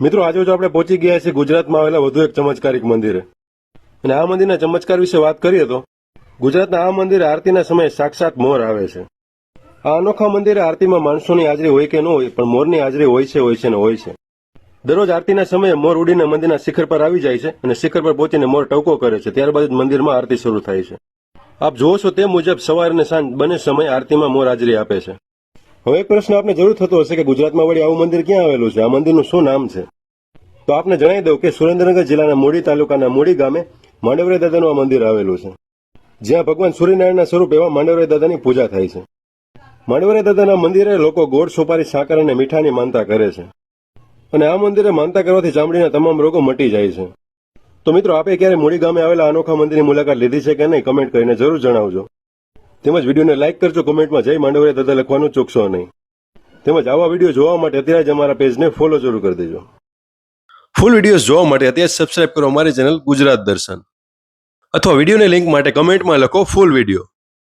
મિત્રો, આજે જો આપણે પહોંચી ગયા છીએ ગુજરાતમાં આવેલા વધુ એક ચમત્કારિક મંદિરે. અને આ મંદિરના ચમત્કાર વિશે વાત કરીએ તો, ગુજરાતના આ મંદિરે આરતીના સમયે સાક્ષાત મોર આવે છે. આ અનોખા મંદિરે આરતીમાં માણસોની હાજરી હોય કે ન હોય, પણ મોરની હાજરી હોય છે હોય છે ને હોય છે. દરરોજ આરતીના સમયે મોર ઉડીને મંદિરના શિખર પર આવી જાય છે અને શિખર પર પહોંચીને મોર ટવકો કરે છે. ત્યારબાદ જ મંદિરમાં આરતી શરૂ થાય છે. આપ જુઓ છો તે મુજબ સવાર અને સાંજ બંને સમય આરતીમાં મોર હાજરી આપે છે. હવે એક પ્રશ્ન આપને જરૂર થતો હશે કે ગુજરાતમાં વળી આવું મંદિર ક્યાં આવેલું છે? આ મંદિરનું શું નામ છે? તો આપને જણાવી દઉં કે સુરેન્દ્રનગર જિલ્લાના મૂડી તાલુકાના મૂડી ગામે માંડવરે દાદાનું આ મંદિર આવેલું છે. જ્યાં ભગવાન સૂર્યનારાયણના સ્વરૂપ એવા માંડવરે દાદાની પૂજા થાય છે. માંડવરે દાદાના મંદિરે લોકો ગોળ સોપારી, સાકર અને મીઠાની માનતા કરે છે. અને આ મંદિરે માનતા કરવાથી ચામડીના તમામ રોગો મટી જાય છે. તો મિત્રો, આપે ક્યારે મૂડી ગામે આવેલા અનોખા મંદિરની મુલાકાત લીધી છે કે નહીં, કમેન્ટ કરીને જરૂર જણાવજો. તેમજ વિડીયોને લાઇક કરજો, કોમેન્ટમાં જય માંડવરે દાદા લખવાનું ચૂકશો નહીં. તેમજ આવા વીડિયો જોવા માટે અત્યારે જ અમારા પેજને ફોલો જરૂર કરી દેજો. ફૂલ વિડીયોઝ જોવા માટે અત્યારે સબસ્ક્રાઇબ કરો અમારી ચેનલ ગુજરાત દર્શન. અથવા વિડીયોની લિંક માટે કમેન્ટમાં લખો ફૂલ વીડિયો